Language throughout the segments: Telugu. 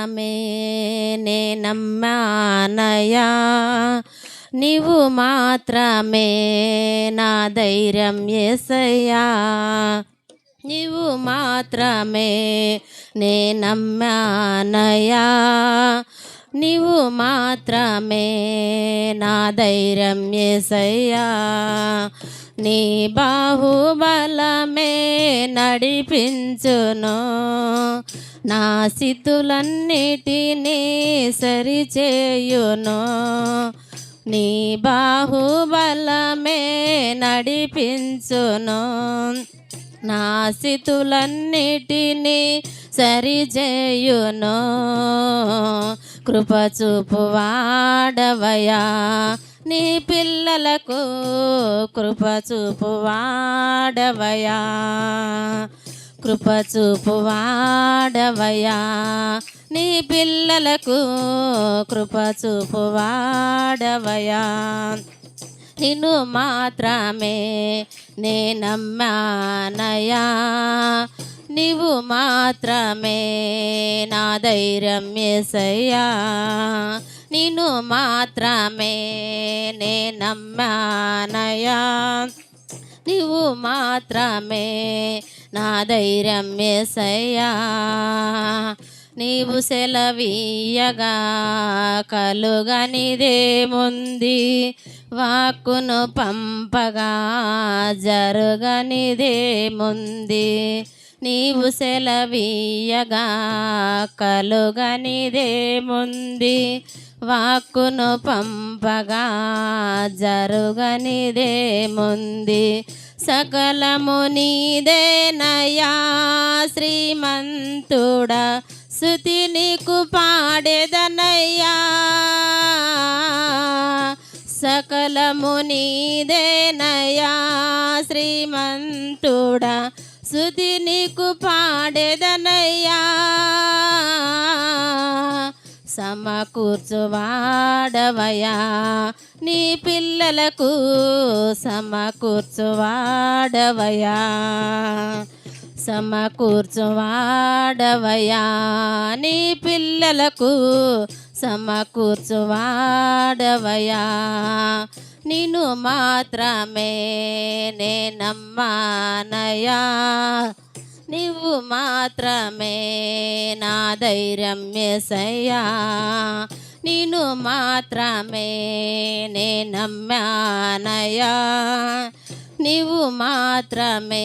మాత్రమే నే నమ్మానయా నీవు మాత్రమే నా ధైర్యం ఏసయ్యా. నీవు మాత్రమే నే నమ్మానయా నీవు మాత్రమే నా ధైర్యం ఏసయ్యా. నీ బాహుబలమే నడిపించును. నా సిద్ధులన్నిటినీ సరిచేయును. నీ బాహుబలమే నడిపించును. నా స్థితులన్నిటినీ సరిచేయును. కృపచూపు వాడవయా నీ పిల్లలకు కృపచూపు వాడవయా కృప చూపువాడవయా నీ పిల్లలకు కృప చూపువాడవయా నిన్ను మాత్రమే నే నమ్మానయా నీవు మాత్రమే నా ధైర్యం ఎసయ్యా నిన్ను మాత్రమే నే నమ్మానయా నీవు మాత్రమే నా ధైర్యం ఏసయ్యా నీవు సెలవీయగా కలుగనిదేముంది వాక్కును పంపగా జరుగనిదేముంది నీవు సెలవీయగా కలుగనిదేముంది వాక్కును పంపగా జరుగనిదేముంది ముంది నీదేనయా శ్రీమంతుడా శృతి నీకు పాడేదనయ్యా. సకలము నీదేనయా శ్రీమంతుడా శృతి నీకు పాడేదనయ్యా. సమకూర్చువాడవయా నీ పిల్లలకు సమకూర్చువాడవయా సమకూర్చువాడవయా నీ పిల్లలకు సమకూర్చువాడవయా నిన్ను మాత్రమే నే నమ్మానయా నీవు మాత్రమే నా ధైర్యం ఎసయ్యా నేను మాత్రమే నే నమ్మానయ్యా. నీవు మాత్రమే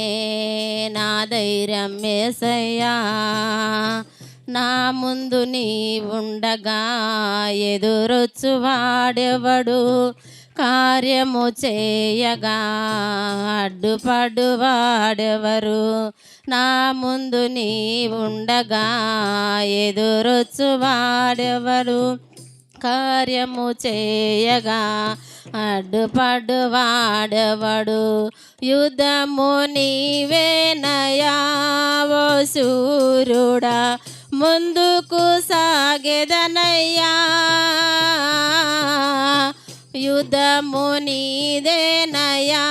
నా ధైర్యం ఎసయ్యా నా ముందు నీ ఉండగా ఎదురొచ్చు వాడెవడు? కార్యము చేయగా అడ్డుపడువాడెవరు? నా ముందు నీ ఉండగా ఎదురొచ్చువాడెవరు? కార్యము చేయగా అడ్డుపడువాడెవడు? యుద్ధము నీవేనయా ఓ సూర్యుడా ముందుకు సాగెదనయ్యా. యుద్ధము నీదేనయా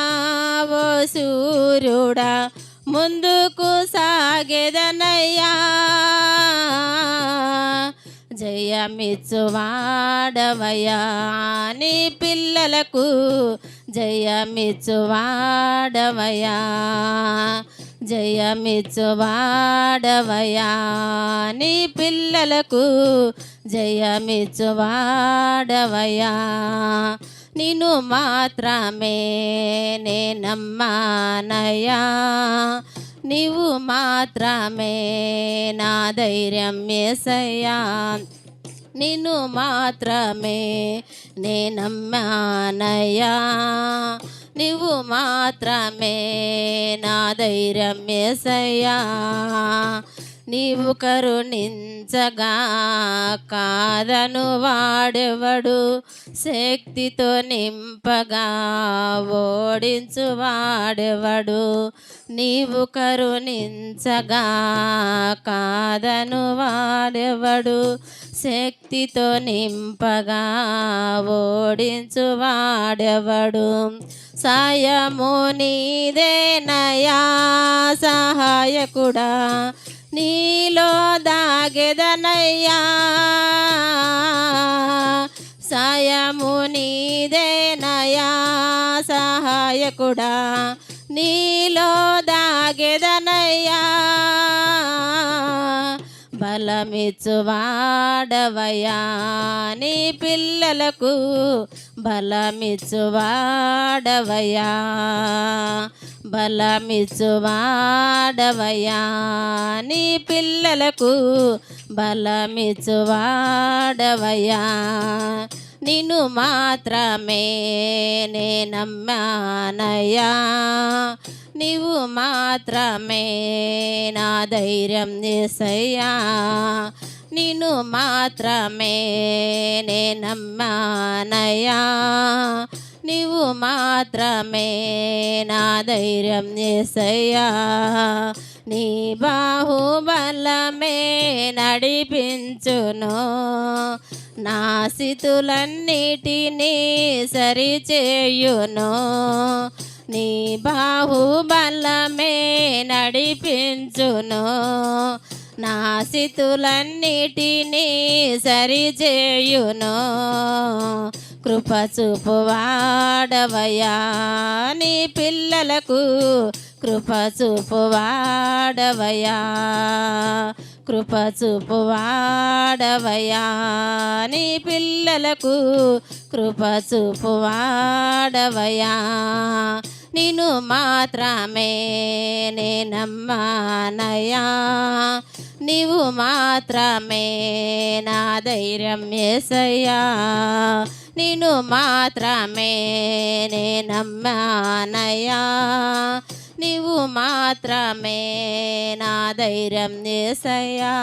ఓ సూర్యుడా ముందుకు సాగెదనయ్యా. జయమిచ్చువాడవయా నీ పిల్లలకు జయమిచ్చువాడవయా జయమిచ్చువాడవయా నీ పిల్లలకు జయమిచ్చువాడవయా. నిన్ను మాత్రమే నేనమ్మానయా. నీవు మాత్రమే నా ధైర్యం ఏసయ్యా. నిన్ను మాత్రమే నేనమ్మానయా. నీవు మాత్రమే నా ధైర్యం ఎసయ్యా నీవు కరుణించగా కాదను వాడెవడు శక్తితో నింపగా ఓడించు వాడెవడు. నీవు కరుణించగా కాదను వాడెవడు శక్తితో నింపగా ఓడించు వాడెవడు. సాయము నీదేనయా సహాయకుడా నీలో దాగెదనయ్యా. సాయము నీదేనయా సహాయకుడా నీలో దాగెదనయ్యా. బలమిచ్చువాడవయా నీ పిల్లలకు బలమిచ్చువాడవయా బలమిచ్చువాడవయ్యా. నీ పిల్లలకు బలమిచ్చువాడవయ్యా. నిన్ను మాత్రమే నే నమ్మానయ్యా నీవు మాత్రమే నా ధైర్యం చేసయ్యా. నిన్ను మాత్రమే నే నమ్మానయ్యా నీవు మాత్రమే నా ధైర్యం చేసయ్యా నీ బాహుబలమే నడిపించును. నా స్థితులన్నిటినీ సరిచేయును. నీ బాహుబలమే నడిపించును. నా స్థితులన్నిటినీ సరిచేయును. కృప చూపువాడవయా నీ పిల్లలకు కృప చూపువాడవయా కృప చూపువాడవయా నీ పిల్లలకు కృప చూపువాడవయా నిన్ను మాత్రమే నేనమ్మానయ్యా నీవు మాత్రమే నా ధైర్యం ఏసయ్యా నిన్ను మాత్రమే నేనమ్మానయ్యా నీవు మాత్రమే నా ధైర్యం ఏసయ్యా